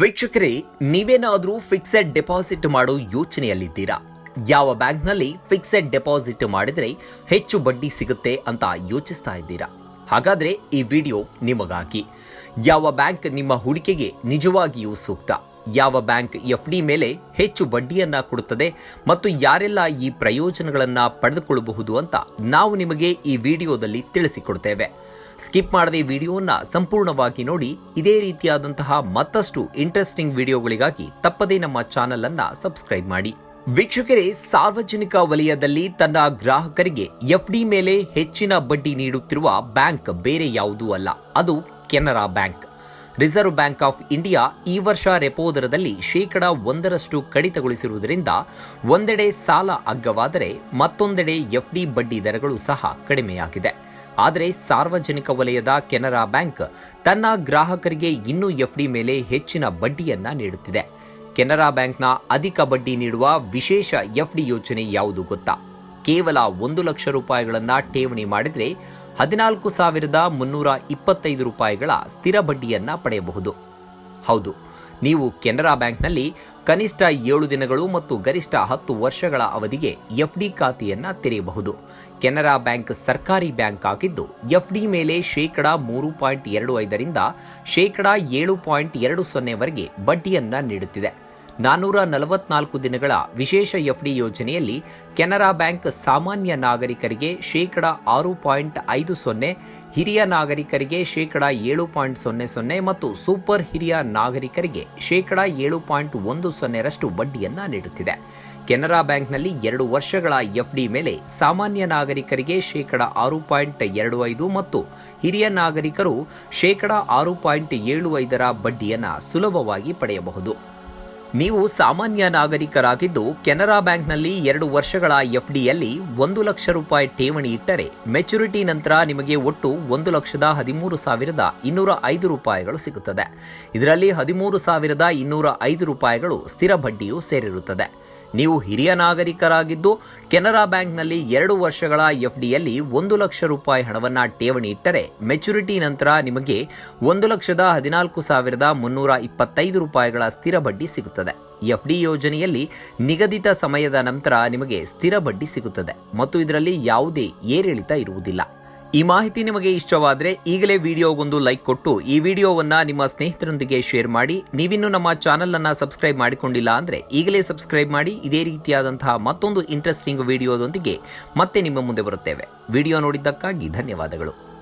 ವೀಕ್ಷಕರೇ, ನೀವೇನಾದರೂ fixed deposit ಮಾಡೋ ಯೋಚನೆಯಲ್ಲಿದ್ದೀರಾ? ಯಾವ ಬ್ಯಾಂಕ್ನಲ್ಲಿ ಫಿಕ್ಸೆಡ್ ಡೆಪಾಸಿಟ್ ಮಾಡಿದರೆ ಹೆಚ್ಚು ಬಡ್ಡಿ ಸಿಗುತ್ತೆ ಅಂತ ಯೋಚಿಸ್ತಾ ಇದ್ದೀರಾ? ಹಾಗಾದರೆ ಈ ವಿಡಿಯೋ ನಿಮಗಾಗಿ. ಯಾವ ಬ್ಯಾಂಕ್ ನಿಮ್ಮ ಹೂಡಿಕೆಗೆ ನಿಜವಾಗಿಯೂ ಸೂಕ್ತ? ಯಾವ ಬ್ಯಾಂಕ್ ಎಫ್ ಡಿ ಮೇಲೆ ಹೆಚ್ಚು ಬಡ್ಡಿಯನ್ನು ಕೊಡುತ್ತದೆ ಮತ್ತು ಯಾರೆಲ್ಲ ಈ ಪ್ರಯೋಜನಗಳನ್ನು ಪಡೆದುಕೊಳ್ಳಬಹುದು ಅಂತ ನಾವು ನಿಮಗೆ ಈ ವಿಡಿಯೋದಲ್ಲಿ ತಿಳಿಸಿಕೊಡ್ತೇವೆ. ಸ್ಕಿಪ್ ಮಾಡದೆ ವಿಡಿಯೋನ ಸಂಪೂರ್ಣವಾಗಿ ನೋಡಿ. ಇದೇ ರೀತಿಯಾದಂತಹ ಮತ್ತಷ್ಟು ಇಂಟ್ರೆಸ್ಟಿಂಗ್ ವಿಡಿಯೋಗಳಿಗಾಗಿ ತಪ್ಪದೇ ನಮ್ಮ ಚಾನೆಲ್ ಅನ್ನ ಸಬ್ಸ್ಕ್ರೈಬ್ ಮಾಡಿ. ವೀಕ್ಷಕರೇ, ಸಾರ್ವಜನಿಕ ವಲಯದಲ್ಲಿ ತನ್ನ ಗ್ರಾಹಕರಿಗೆ ಎಫ್ಡಿ ಮೇಲೆ ಹೆಚ್ಚಿನ ಬಡ್ಡಿ ನೀಡುತ್ತಿರುವ ಬ್ಯಾಂಕ್ ಬೇರೆ ಯಾವುದೂ ಅಲ್ಲ. ಅದು Canara Bank. Reserve Bank of India ಈ ವರ್ಷ ರೆಪೋ ದರದಲ್ಲಿ ಶೇಕಡ ಒಂದರಷ್ಟು ಕಡಿತಗೊಳಿಸಿರುವುದರಿಂದ ಒಂದೆಡೆ ಸಾಲ ಅಗ್ಗವಾದರೆ ಮತ್ತೊಂದೆಡೆ ಎಫ್ಡಿ ಬಡ್ಡಿ ದರಗಳು ಸಹ ಕಡಿಮೆಯಾಗಿದೆ. ಆದರೆ ಸಾರ್ವಜನಿಕ ವಲಯದ ಕೆನರಾ ಬ್ಯಾಂಕ್ ತನ್ನ ಗ್ರಾಹಕರಿಗೆ ಇನ್ನೂ ಎಫ್ಡಿ ಮೇಲೆ ಹೆಚ್ಚಿನ ಬಡ್ಡಿಯನ್ನ ನೀಡುತ್ತಿದೆ. ಕೆನರಾ ಬ್ಯಾಂಕ್ನ ಅಧಿಕ ಬಡ್ಡಿ ನೀಡುವ ವಿಶೇಷ ಎಫ್ಡಿ ಯೋಜನೆ ಯಾವುದು ಗೊತ್ತಾ? ಕೇವಲ ಒಂದು ಲಕ್ಷ ರೂಪಾಯಿಗಳನ್ನು ಠೇವಣಿ ಮಾಡಿದರೆ ಹದಿನಾಲ್ಕು ಸಾವಿರದ ಮುನ್ನೂರ ಇಪ್ಪತ್ತೈದು ರೂಪಾಯಿಗಳ ಸ್ಥಿರ ಬಡ್ಡಿಯನ್ನು ಪಡೆಯಬಹುದು. ಹೌದು ನೀವು ಕೆನರಾ ಬ್ಯಾಂಕ್ನಲ್ಲಿ ಕನಿಷ್ಠ ಏಳು ದಿನಗಳು ಮತ್ತು ಗರಿಷ್ಠ ಹತ್ತು ವರ್ಷಗಳ ಅವಧಿಗೆ ಎಫ್ಡಿ ಖಾತೆಯನ್ನು ತೆರೆಯಬಹುದು. ಕೆನರಾ ಬ್ಯಾಂಕ್ ಸರ್ಕಾರಿ ಬ್ಯಾಂಕ್ ಆಗಿದ್ದು, ಎಫ್ಡಿ ಮೇಲೆ ಶೇಕಡ ಮೂರು ಪಾಯಿಂಟ್ ಎರಡು ಐದರಿಂದ ಶೇಕಡ ಏಳು ಪಾಯಿಂಟ್ ಎರಡು ಸೊನ್ನೆವರೆಗೆ ಬಡ್ಡಿಯನ್ನು ನೀಡುತ್ತಿದೆ. ನಾನ್ನೂರ ನಲವತ್ನಾಲ್ಕು ದಿನಗಳ ವಿಶೇಷ ಎಫ್ಡಿ ಯೋಜನೆಯಲ್ಲಿ ಕೆನರಾ ಬ್ಯಾಂಕ್ ಸಾಮಾನ್ಯ ನಾಗರಿಕರಿಗೆ ಶೇಕಡ ಆರು ಪಾಯಿಂಟ್ ಐದು ಸೊನ್ನೆ, ಹಿರಿಯ ನಾಗರಿಕರಿಗೆ ಶೇಕಡ ಏಳು ಪಾಯಿಂಟ್ ಸೊನ್ನೆ ಸೊನ್ನೆ ಮತ್ತು ಸೂಪರ್ ಹಿರಿಯ ನಾಗರಿಕರಿಗೆ ಶೇಕಡ ಏಳು ಪಾಯಿಂಟ್ ಒಂದು ಸೊನ್ನೆರಷ್ಟು ಬಡ್ಡಿಯನ್ನು ನೀಡುತ್ತಿದೆ. ಕೆನರಾ ಬ್ಯಾಂಕ್ನಲ್ಲಿ ಎರಡು ವರ್ಷಗಳ ಎಫ್ಡಿ ಮೇಲೆ ಸಾಮಾನ್ಯ ನಾಗರಿಕರಿಗೆ ಶೇಕಡ ಆರು ಪಾಯಿಂಟ್ ಎರಡು ಐದು ಮತ್ತು ಹಿರಿಯ ನಾಗರಿಕರು ಶೇಕಡ ಆರು ಪಾಯಿಂಟ್ ಏಳು ಐದರ ಬಡ್ಡಿಯನ್ನು ಸುಲಭವಾಗಿ ಪಡೆಯಬಹುದು. ನೀವು ಸಾಮಾನ್ಯ ನಾಗರಿಕರಾಗಿದ್ದು ಕೆನರಾ ಬ್ಯಾಂಕ್ನಲ್ಲಿ ಎರಡು ವರ್ಷಗಳ ಎಫ್ಡಿಯಲ್ಲಿ ಒಂದು ಲಕ್ಷ ರೂಪಾಯಿ ಠೇವಣಿ ಇಟ್ಟರೆ ಮೆಚುರಿಟಿ ನಂತರ ನಿಮಗೆ ಒಟ್ಟು ಒಂದು ಲಕ್ಷದ ಹದಿಮೂರು ಸಾವಿರದ ಇನ್ನೂರ ಐದು ರೂಪಾಯಿಗಳು ಸಿಗುತ್ತದೆ. ಇದರಲ್ಲಿ ಹದಿಮೂರು ಸಾವಿರದ ಇನ್ನೂರ ಐದು ರೂಪಾಯಿಗಳು ಸ್ಥಿರ ಬಡ್ಡಿಯೂ ಸೇರಿರುತ್ತದೆ. ನೀವು ಹಿರಿಯ ನಾಗರಿಕರಾಗಿದ್ದು ಕೆನರಾ ಬ್ಯಾಂಕ್ನಲ್ಲಿ ಎರಡು ವರ್ಷಗಳ ಎಫ್ಡಿಯಲ್ಲಿ ಒಂದು ಲಕ್ಷ ರೂಪಾಯಿ ಹಣವನ್ನು ಠೇವಣಿ ಇಟ್ಟರೆ ಮೆಚುರಿಟಿ ನಂತರ ನಿಮಗೆ ಒಂದು ಲಕ್ಷದ ಹದಿನಾಲ್ಕು ಸಾವಿರದ ಮುನ್ನೂರ ಇಪ್ಪತ್ತೈದು ರೂಪಾಯಿಗಳ ಸ್ಥಿರ ಬಡ್ಡಿ ಸಿಗುತ್ತದೆ. ಎಫ್ಡಿ ಯೋಜನೆಯಲ್ಲಿ ನಿಗದಿತ ಸಮಯದ ನಂತರ ನಿಮಗೆ ಸ್ಥಿರ ಬಡ್ಡಿ ಸಿಗುತ್ತದೆ. ಮತ್ತು ಇದರಲ್ಲಿ ಯಾವುದೇ ಏರಿಳಿತ ಇರುವುದಿಲ್ಲ. ಈ ಮಾಹಿತಿ ನಿಮಗೆ ಇಷ್ಟವಾದರೆ ಈಗಲೇ ವಿಡಿಯೋಗೊಂದು ಲೈಕ್ ಕೊಟ್ಟು ಈ ವಿಡಿಯೋವನ್ನು ನಿಮ್ಮ ಸ್ನೇಹಿತರೊಂದಿಗೆ ಶೇರ್ ಮಾಡಿ, ನೀವಿನ್ನೂ ನಮ್ಮ ಚಾನಲನ್ನು ಸಬ್ಸ್ಕ್ರೈಬ್ ಮಾಡಿಕೊಂಡಿಲ್ಲ ಅಂದರೆ ಈಗಲೇ ಸಬ್ಸ್ಕ್ರೈಬ್ ಮಾಡಿ, ಇದೇ ರೀತಿಯಾದಂತಹ ಮತ್ತೊಂದು ಇಂಟ್ರೆಸ್ಟಿಂಗ್ ವಿಡಿಯೋದೊಂದಿಗೆ ಮತ್ತೆ ನಿಮ್ಮ ಮುಂದೆ ಬರುತ್ತೇವೆ. ವಿಡಿಯೋ ನೋಡಿದ್ದಕ್ಕಾಗಿ ಧನ್ಯವಾದಗಳು.